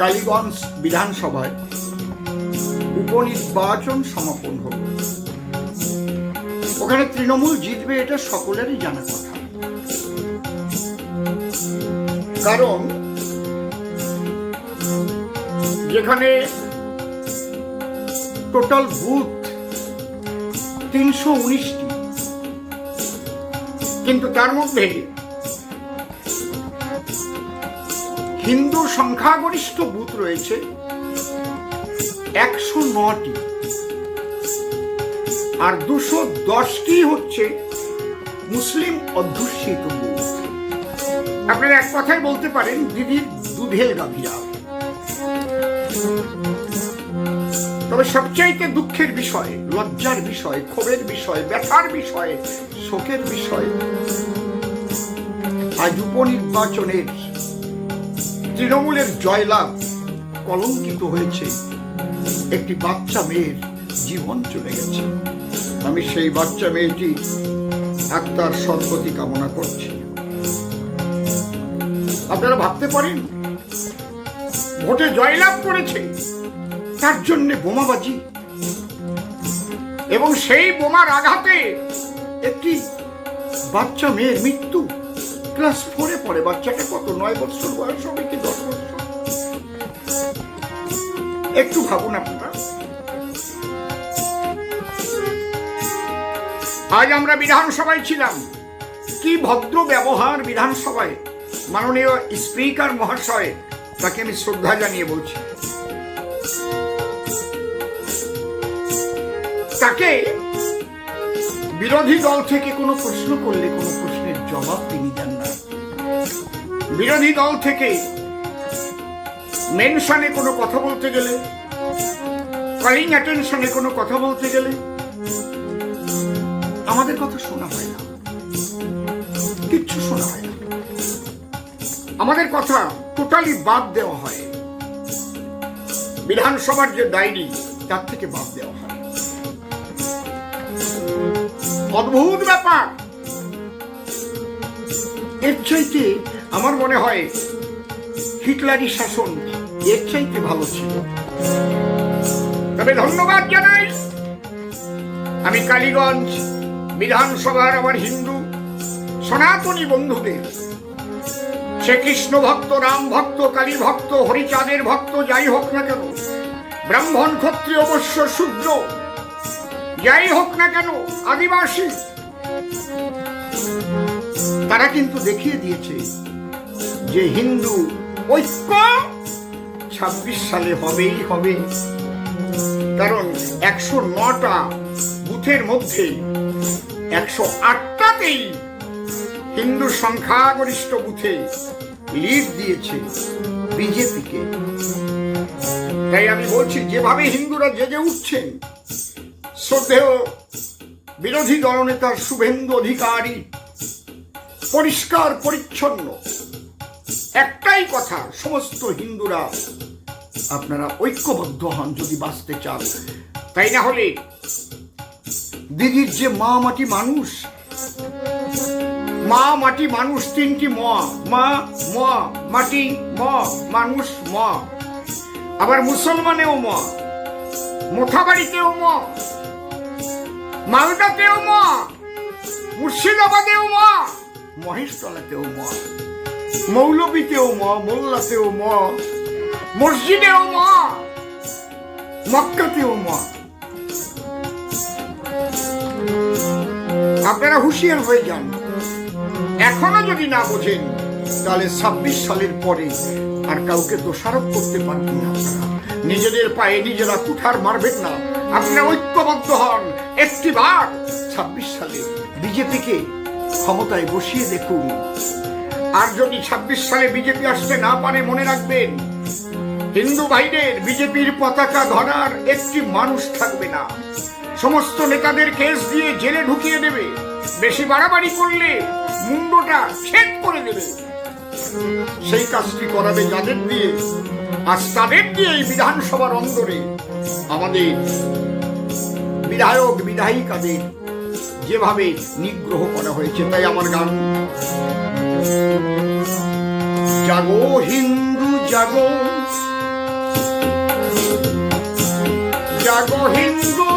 কালীগঞ্জ বিধানসভায় উপনির্বাচন সমাপন হল ওখানে তৃণমূল জিতবে এটা সকলেরই জানা কথা। কারণ যেখানে টোটাল বুথ তিনশো উনিশটি, কিন্তু তার মধ্যে হিন্দু সংখ্যাগরিষ্ঠ বুথ রয়েছে একশো নটি। আর দুশো দশটি হচ্ছে মুসলিম অধ্যুষিত আপনারা এক কথায় বলতে পারেন, দিদির দুধের গাভীরা। তবে সবচাইতে দুঃখের বিষয়, লজ্জার বিষয়, ক্ষোভের বিষয়, ব্যথার বিষয়, শোকের বিষয়, আজ উপনির্বাচনের তৃণমূলের জয়লাভ কলঙ্কিত হয়েছে। একটি বাচ্চা মেয়ের জীবন চলে গেছে। আমি সেই বাচ্চা মেয়েটি আত্মার সদ্গতি কামনা করছি। আপনারা ভাবতে পারেন, ভোটে জয়লাভ করেছে, তার জন্য বোমাবাজি। এবং সেই বোমার আঘাতে একটি বাচ্চা মেয়ের মৃত্যু ক্লাস ফোরে পড়ে বাচ্চাটা কত নয় বছর বয়স হবে কি দশ বছর? একটু ভাবুন আপনারা। আজ আমরা বিধানসভায় ছিলাম। কি ভদ্র ব্যবহার বিধানসভায়। মাননীয় স্পিকার মহাশয়, তাকে আমি শ্রদ্ধা জানিয়ে বলছি। তাকে বিরোধী দল থেকে কোনো প্রশ্ন করলে কোনো প্রশ্নের জবাব তিনি দেন বিরোধী দল থেকে মেনশনে কোনো কথা বলতে গেলে কলিং অ্যাটেনশনে কোনো কথা বলতে গেলে আমাদের কথা শোনা হয় না। কিচ্ছু শোনা হয় না। আমাদের কথা টোটালি বাদ দেওয়া হয়। বিধানসভার যে ডায়েরি, তার থেকে বাদ দেওয়া হয়। অদ্ভুত ব্যাপার! এর চাইতে আমার মনে হয় হিটলারি শাসন এর চাইতে ভালো ছিল। তবে ধন্যবাদ জানাই, আমি কালীগঞ্জ বিধানসভার আমার হিন্দু সনাতনী বন্ধুদের। সে কৃষ্ণ ভক্ত, রাম ভক্ত, কালী ভক্ত, হরিচাঁদের ভক্ত, যাই হোক না কেন, ব্রাহ্মণ ক্ষত্রিয়, অবশ্য শূদ্র, যাই হোক না কেন, আদিবাসী তারা কিন্তু দেখিয়ে দিয়েছে যে হিন্দু ঐক্য ছাব্বিশ সালে হবেই হবে। কারণ একশো নটা বুথের মধ্যে একশো আটটাতেই হিন্দু সংখ্যাগরিষ্ঠ বুথে লিড দিয়েছে বিজেপিকে। তাই আমি বলছি, যেভাবে হিন্দুরা জেগে উঠছেন, শ্রদ্ধেয় বিরোধী দলনেতা শুভেন্দু অধিকারী পরিষ্কার, পরিচ্ছন্ন। একটাই কথা, সমস্ত হিন্দুরা আপনারা ঐক্যবদ্ধ হন যদি বাঁচতে চান। তাই না হলে দিদির যে মা মাটি মানুষ, মা মাটি মানুষ তিনটি ম, মা, ম, মাটি, ম, মানুষ, ম। আবার মুসলমানেও ম, মোথাবাড়িতেও ম, মালদাতেও ম, মুর্শিদাবাদেও ম মহেশতলাতেও ম, মৌলবীতেও ম, মোল্লাতেও ম, মসজিদেও ম, মক্কাতেও ম। আপনারা হুঁশিয়ার হয়ে যান। এখনও যদি না বোঝেন, তাহলে ছাব্বিশ সালের পরে আর কাউকে দোষারোপ করতে পারবেন না নিজেদের পায়ে নিজেরা কুঠার মারবেন না। আপনারা ঐক্যবদ্ধ হন। একটি বার ছাব্বিশ সালে বিজেপিকে ক্ষমতায় বসিয়ে দেখুন। আর যদি ছাব্বিশ সালে বিজেপি আসতে না পারে, মনে রাখবেন, হিন্দু ভাইদের বিজেপির পতাকা ধরার একটি মানুষ থাকবে না। সমস্ত নেতাদের কেস দিয়ে জেলে ঢুকিয়ে দেবে। বেশি বাড়াবাড়ি করলে মুন্ডটা ছেদ করে দেবে। সেই কাজটি করাবে যাদের দিয়ে আর তাদের দিয়ে এই বিধানসভার অন্দরে। আমাদের বিধায়ক, বিধায়িকাদের যেভাবে নিগ্রহ করা হয়েছে তাই আমার গান। জাগো হিন্দু জাগো। জাগো হিন্দু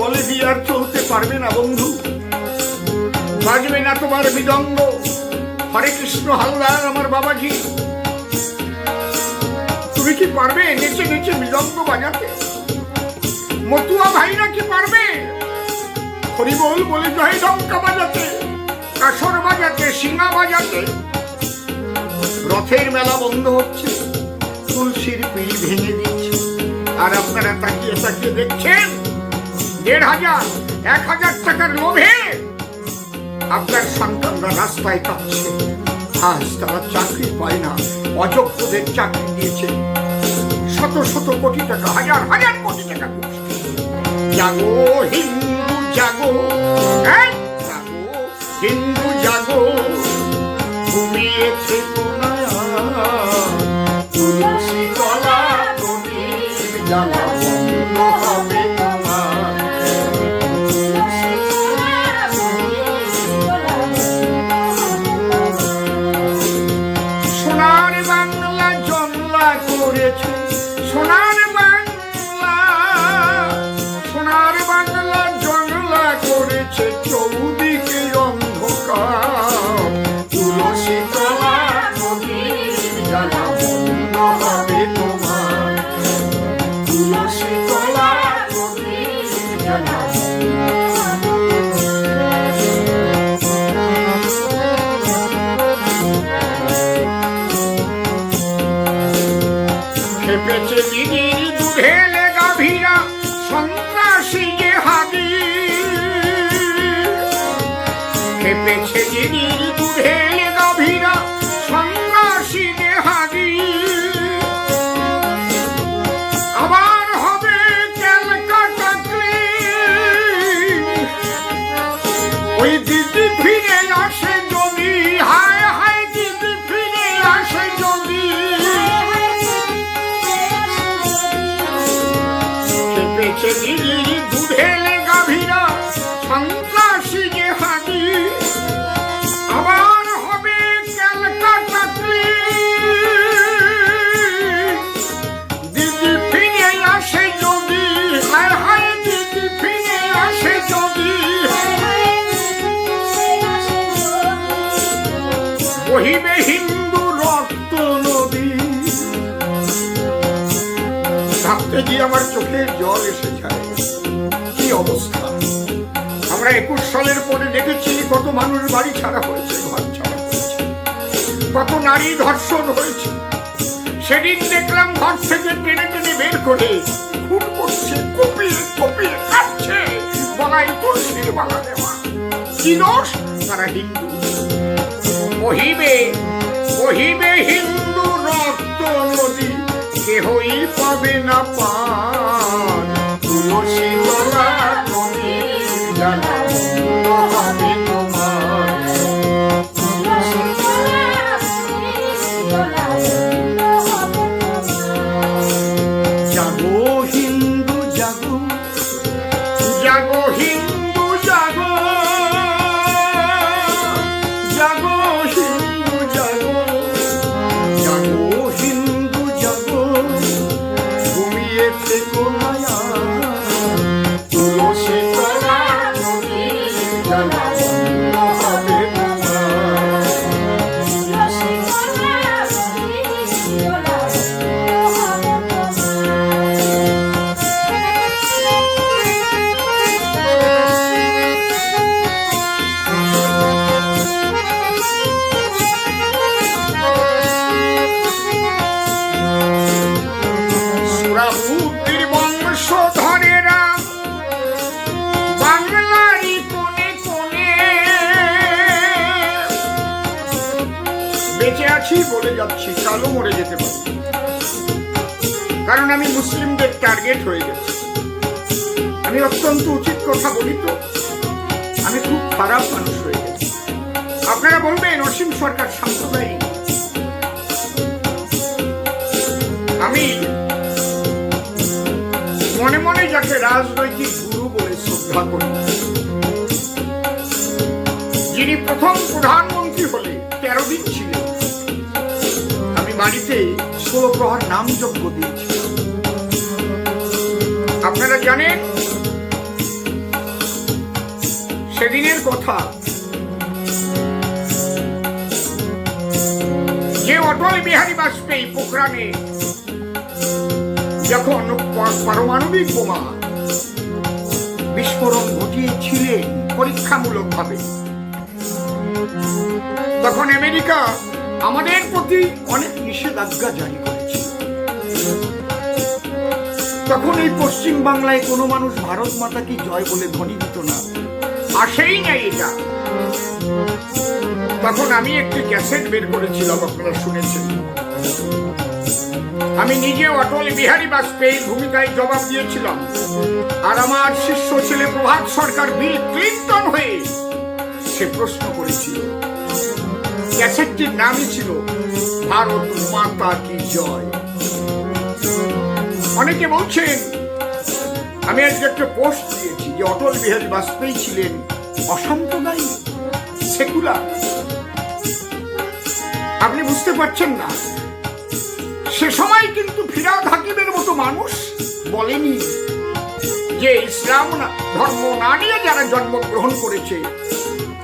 মালা দিয়ে আর চলতে পারবে না, বন্ধু। বাজবে না তোমার মৃদঙ্গ হরে কৃষ্ণ হালদার, আমার বাবাজি। তুমি কি পারবে নেচে নেচে মৃদঙ্গ বাজাতে? মতুয়া ভাইরা কি পারবে? হরিবোল বলে জয় ডঙ্কা বাজাতে, কাসর বাজাতে সিঙ্গা বাজাতে। রথের মেলা বন্ধ হচ্ছে, তুলসীর পিড়ি ভেঙে দিচ্ছে। আর আপনারা তাকিয়ে তাকিয়ে দেখছেন? দেড় হাজার, এক হাজার টাকার লোভে আপনার সন্তানরা রাস্তায় কাঁপছে। আজ তারা চাকরি পায় না, অযোগ্যদের চাকরি দিয়েছে। শত শত কোটি টাকা, হাজার হাজার কোটি টাকা। জাগো হিন্দু, জাগো। জাগো হিন্দু, জাগো। ঘুমিয়েছে তোমার, তুলসী তলা প্রদীপ জ্বালা করেছে? সোনার দিদির দুধেলে গাভীরা সন্ত্রাসী যে হাবি খেপেছে দিদির দুধেলে দিদির দুধেলে গাভীরা সন্ত্রাসী যে হানি আবার হবে ক্যালকাটা ক্লিন। দিদি ফিরে আসে যদি, হায় হায় দিদি ফিরে আসে যদি বহিবে হিন্দু গিয়ে আমার চোখে জল এসে যায়, কি অবস্থা? আমরা একুশ সালের পরে দেখেছি কত মানুষ বাড়ি ছাড়া হয়েছে, ঘর ছাড়া হয়েছে। কত নারী ধর্ষণ হয়েছে। সেদিন দেখলাম ঘর থেকে টেনে টেনে বের করে খুন করছে, কপিয়ে কপিয়ে কাটছে বলাই তুলসীর বালা দেওয়া। কি দোষ? তারা হিন্দু। বহিবে বহিবে হিন্দু রক্ত নদী। কেহই পাবে না পান। তুলসী তলা তুমি জানা হবে বলি তো আমি খুব খারাপ মানুষ হয়ে গেছি। আপনারা বলবেন, অসীম সরকার সাম্প্রদায়িক। আমি মনে মনে যাকে রাজনৈতিক গুরু বলে শ্রদ্ধা করি, যিনি প্রথম প্রধানমন্ত্রী হলে তেরো দিন ছিলেন, আমি বাড়িতে ষোলো প্রহার নাম যজ্ঞ দিয়েছিলাম। আপনারা জানেন সেদিনের কথা। যে অটল বিহারী বাজপেয়ী পোখরানে যখন পারমাণবিক বোমা বিস্ফোরণ ঘটিয়েছিলেন পরীক্ষামূলক ভাবে তখন আমেরিকা আমাদের প্রতি অনেক নিষেধাজ্ঞা জারি করেছিল। তখন এই পশ্চিম বাংলায় কোনো মানুষ ভারত মাতা কি জয় বলে ধ্বনি দিত না। আসেই নাই এটা তখন আমি একটি ক্যাসেট বের করেছিলাম, আপনারা শুনেছেন। আমি নিজে অটল বিহারী বাজপেয়ীর ভূমিকায় জবাব দিয়েছিলাম। আর আমার শিষ্য ছেলে প্রভাত সরকার বিল ক্লিন্টন হয়ে সে প্রশ্ন করেছিল। ক্যাসেটটির নামই ছিল, ভারত মাতা কি জয়? অনেকে বলছেন আমি আজকে একটা পোস্ট দিয়েছি যে অটল বিহারী বাজপেয়ী ছিলেন অসাম্প্রদায়িক সেকুলার। আপনি বুঝতে পারছেন না? সে সময় কিন্তু ফিরাদ হাকিমের মতো মানুষ বলেনি যে ইসলাম ধর্ম না নিয়ে যারা জন্মগ্রহণ করেছে,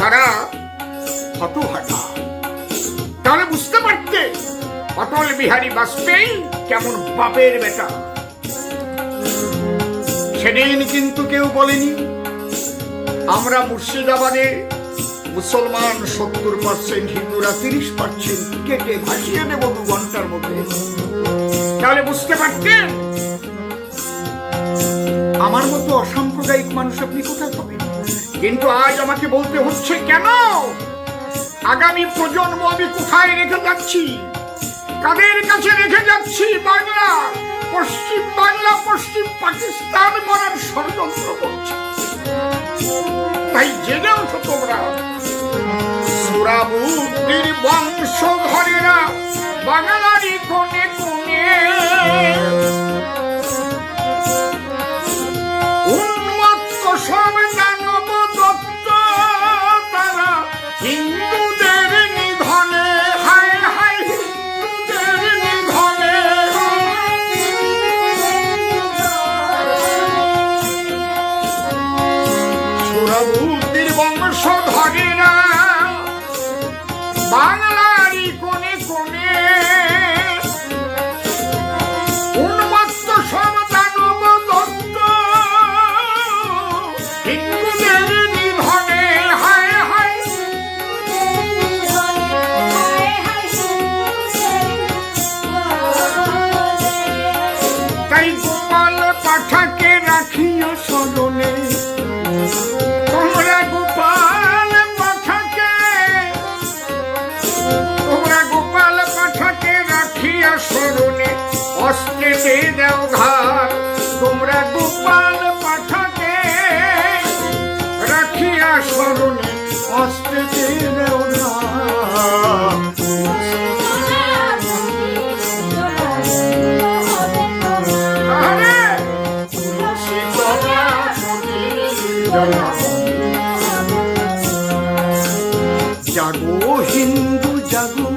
তারা হতভাগা। তাহলে বুঝতে পারতে অটল বিহারী বাজপেয়ী কেমন বাপের বেটা। সেদিন কিন্তু কেউ বলেনি, আমরা মুর্শিদাবাদে মুসলমান সত্তর পার্সেন্ট হিন্দুরা তিরিশ পার্সেন্ট কেটে ভাসিয়ে দেবো দু ঘণ্টার মধ্যে। তাহলে বুঝতে পারতেন আমার মতো অসাম্প্রদায়িক মানুষ আপনি কোথায় পাবেন? কিন্তু আজ আমাকে বলতে হচ্ছে কেন? আগামী প্রজন্ম আমি কোথায় রেখে যাচ্ছি? কাদের কাছে রেখে যাচ্ছি? বাংলা বাংলা পশ্চিম পাকিস্তান করার ষড়যন্ত্র করছে। তাই জেনে ওঠো তোমরা সুরাবুদ্দির বংশধরেরা বাঙালি কোনে কোনে জাগো হিন্দু জাগো